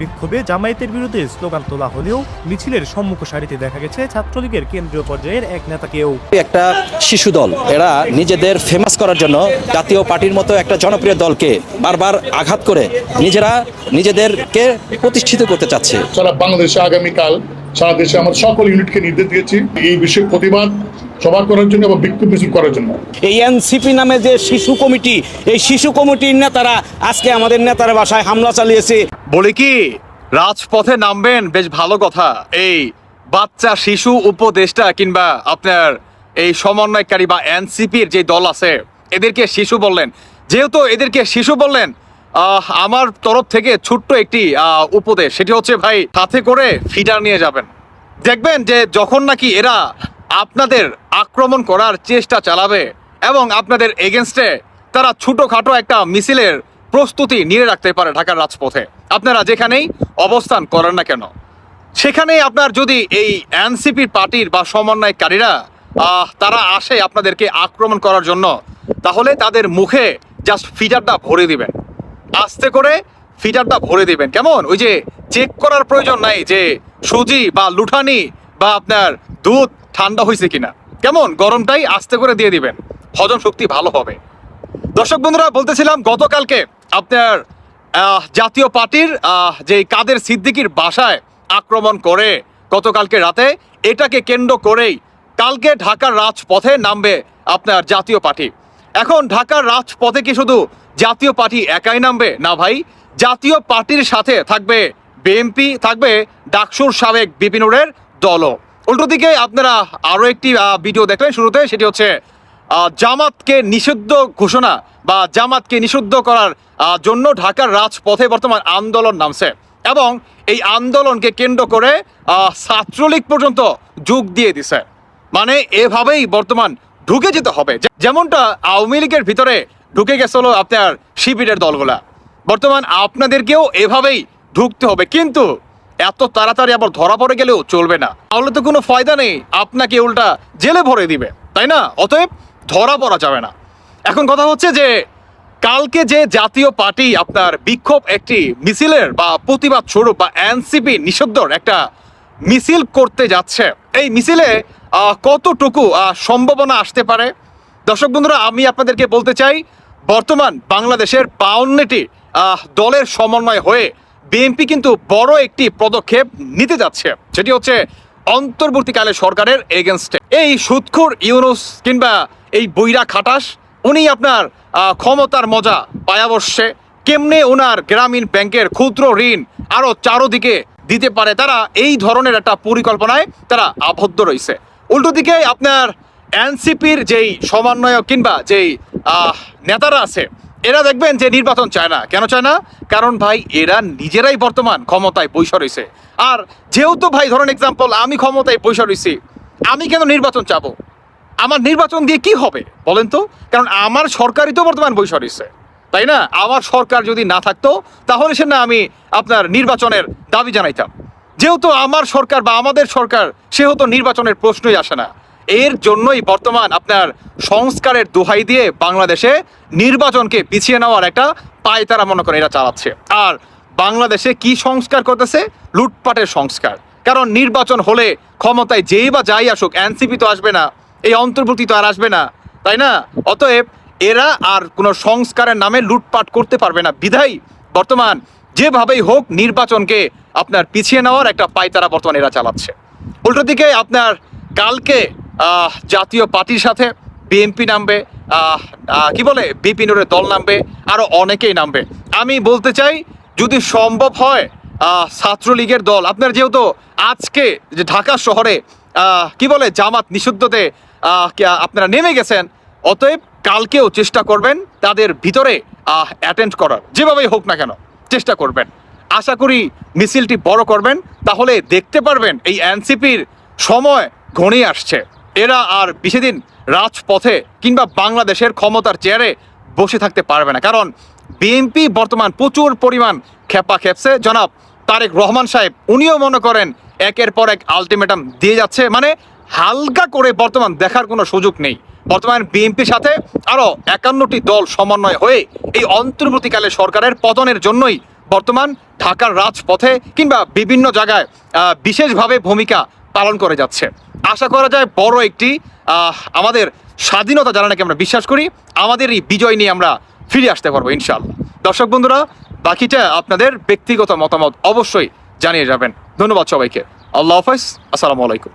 বিক্ষোভে জামায়াতের বিরুদ্ধে স্লোগান তোলা হলেও মিছিলের সম্মুখ সারিতে দেখা গেছে ছাত্রলীগের কেন্দ্রীয় পর্যায়ের এক নেতাকেও। একটা শিশু দল এরা নিজেদের ফেমাস করার জন্য জাতীয় পার্টির মতো একটা জনপ্রিয় দলকে বারবার আঘাত করে নিজেরা নিজেদেরকে প্রতিষ্ঠিত করতে চাচ্ছে। সারা বাংলাদেশে আগামীকাল সারা দেশে আমাদের সকল ইউনিটকে নির্দেশ দিয়েছি। এই বিষয়ে প্রতিবাদ সভা করার জন্য এবং বিক্ষোভ মিছিল করার জন্য। এই এনসিপি নামে যে শিশু কমিটি এই শিশু কমিটির নেতারা আজকে আমাদের নেতার বাসায় হামলা চালিয়েছে। বলি কি রাজপথে নামবেন বেশ ভালো কথা। এই বাচ্চা শিশু উপদেষ্টা কিংবা আপনার এই সমন্বয়কারী বা এনসিপির যে দল আছে এদেরকে শিশু বললেন। যেহেতু এদেরকে শিশু বললেন আহ, আমার তরফ থেকে ছোট্ট একটি আহ, উপদেশ। সেটি হচ্ছে ভাই সাথে করে ফিডার নিয়ে যাবেন। দেখবেন যে যখন নাকি এরা আপনাদের আক্রমণ করার চেষ্টা চালাবে এবং আপনাদের এগেনস্টে তারা ছোটোখাটো একটা মিছিলের প্রস্তুতি নিয়ে রাখতে পারে ঢাকার রাজপথে। আপনারা যেখানেই অবস্থান করেন না কেন, সেখানেই আপনার যদি এই এনসিপি পার্টির বা সমন্বয়কারীরা তারা আসে আপনাদেরকে আক্রমণ করার জন্য, তাহলে তাদের মুখে জাস্ট ফিটারটা ভরে দিবেন। আস্তে করে ফিটারটা ভরে দিবেন। কেমন? ওই যে চেক করার প্রয়োজন নাই যে সুজি বা লুঠানি বা আপনার দুধ ঠান্ডা হয়েছে কিনা। কেমন? গরমটাই আস্তে করে দিয়ে দিবেন। হজম শক্তি ভালো হবে। দর্শক বন্ধুরা, বলতেছিলাম গতকালকে আপনার জাতীয় পার্টির যে কাদের সিদ্দিকির বাসায় আক্রমণ করে গতকালকে রাতে, এটাকে কেন্দ্র করেই কালকে ঢাকার রাজপথে নামবে আপনার জাতীয় পার্টি। এখন ঢাকার রাজপথে কি শুধু জাতীয় পার্টি একাই নামবে? না ভাই, জাতীয় পার্টির সাথে থাকবে বিএনপি, থাকবে ডাকসুর সাবেক বিপিনুরের দলও। উল্টো দিকে আপনারা আরও একটি ভিডিও দেখলেন শুরুতে, সেটি হচ্ছে জামাতকে নিষিদ্ধ ঘোষণা বা জামাতকে নিষিদ্ধ করার জন্য ঢাকার রাজপথে বর্তমান আন্দোলন নামছে এবং এই আন্দোলনকে কেন্দ্র করে ছাত্রলীগ পর্যন্ত যোগ দিয়ে দিছে। মানে এভাবেই বর্তমান ঢুকে যেতে হবে। যেমনটা আওয়ামী লীগের ভিতরে ঢুকে গেছিল আপনার শিবিরের দলগুলা। বর্তমান আপনাদেরকেও এভাবেই ঢুকতে হবে। কিন্তু এত তাড়াতাড়ি আবার ধরা পড়ে গেলেও চলবে না। তাহলে তো কোনো ফায়দা নেই, আপনাকে উল্টা জেলে ভরে দিবে, তাই না? অতএব ধরা পড়া যাবে না। এখন কথা হচ্ছে যে, কালকে যে জাতীয় পার্টি আপনার বিক্ষোভ একটি মিছিলের বা প্রতিবাদ স্বরূপ বা এনসিপি নিষিদ্ধর একটা মিছিল করতে যাচ্ছে, এই মিছিলে কতটুকু সম্ভাবনা আসতে পারে? দর্শক বন্ধুরা, আমি আপনাদেরকে বলতে চাই, বর্তমান বাংলাদেশের বাউন্নটি দলের সমন্বয় হয়ে বিএনপি কিন্তু বড় একটি পদক্ষেপ নিতে যাচ্ছে। সেটি হচ্ছে অন্তর্বর্তীকালে সরকারের এগেনস্টে। এই সুৎখুর ইউনুস কিংবা এই বৈরা খাটাস, উনি আপনার ক্ষমতার মজা পায়াবর্ষে কেমনে ওনার গ্রামীণ ব্যাংকের ক্ষুদ্র ঋণ আরও চারোদিকে দিতে পারে, তারা এই ধরনের একটা পরিকল্পনায় তারা আবদ্ধ রয়েছে। উল্টো দিকে আপনার এনসিপির যেই সমন্বয়ক কিংবা যেই নেতারা আছে এরা দেখবেন যে নির্বাচন চায় না। কেন চায় না? কারণ ভাই, এরা নিজেরাই বর্তমান ক্ষমতায় পয়সা রয়েছে। আর যেহেতু ভাই, ধরেন এক্সাম্পল আমি ক্ষমতায় পয়সা রয়েছি, আমি কেন নির্বাচন চাবো? আমার নির্বাচন দিয়ে কি হবে? বলেন তো। কারণ আমার সরকারই তো বর্তমান বৈশা রয়েছে। তাই না? আমার সরকার যদি না থাকতো, তাহলে সে না আমি আপনার নির্বাচনের দাবি জানাইতাম। যেহেতু আমার সরকার বা আমাদের সরকার, সেহেতু নির্বাচনের প্রশ্নই আসে না। এর জন্যই বর্তমান আপনার সংস্কারের দোহাই দিয়ে বাংলাদেশে নির্বাচনকে পিছিয়ে নেওয়ার একটা পায় তারা মনে করে এরা চালাচ্ছে। আর বাংলাদেশে কি সংস্কার করতেছে? লুটপাটের সংস্কার। কারণ নির্বাচন হলে ক্ষমতায় যেই বা যাই আসুক, এনসিপি তো আসবে না, এই অন্তর্ভুক্তি তো আর আসবে না, তাই না? অতএব এরা আর কোনো সংস্কারের নামে লুটপাট করতে পারবে না। বিধায়, বর্তমান যেভাবেই হোক নির্বাচনকে আপনার পিছিয়ে নেওয়ার একটা পায়তারা বর্তমানে এরা চালাচ্ছে। উল্টো দিকে আপনার কালকে জাতীয় পার্টির সাথে বিএনপি নামবে কি বলে বিপিনুরের দল নামবে আরও অনেকেই নামবে। আমি বলতে চাই, যদি সম্ভব হয় ছাত্রলীগের দল, আপনার যেহেতু আজকে যে ঢাকা শহরে কি বলে, জামাত নিষিদ্ধতে আপনারা নেমে গেছেন, অতএব কালকেও চেষ্টা করবেন তাদের ভিতরে অ্যাটেন্ড করার। যেভাবেই হোক না কেন, চেষ্টা করবেন। আশা করি মিছিলটি বড় করবেন, তাহলে দেখতে পারবেন এই এনসিপির সময় ঘনিয়ে আসছে। এরা আর বেশি দিন রাজপথে কিংবা বাংলাদেশের ক্ষমতার চেয়ারে বসে থাকতে পারবে না। কারণ বিএনপি বর্তমান প্রচুর পরিমাণ খেপা খেপছে। জনাব তারেক রহমান সাহেব, উনিও মনে করেন একের পর এক আলটিমেটাম দিয়ে যাচ্ছে। মানে হালকা করে বর্তমান দেখার কোনো সুযোগ নেই। বর্তমান বিএনপির সাথে আরও একান্নটি দল সমন্বয় হয়ে এই অন্তর্বর্তীকালে সরকারের পতনের জন্যই বর্তমান ঢাকার রাজপথে কিংবা বিভিন্ন জায়গায় বিশেষভাবে ভূমিকা পালন করে যাচ্ছে। আশা করা যায় বড় একটি আমাদের স্বাধীনতা যারা নাকি আমরা বিশ্বাস করি আমাদের এই বিজয় নিয়ে আমরা ফিরে আসতে পারব ইনশাআল্লাহ। দর্শক বন্ধুরা, বাকিটা আপনাদের ব্যক্তিগত মতামত অবশ্যই জানিয়ে যাবেন। ধন্যবাদ সবাইকে। আল্লাহ হাফেজ, আসসালামু আলাইকুম।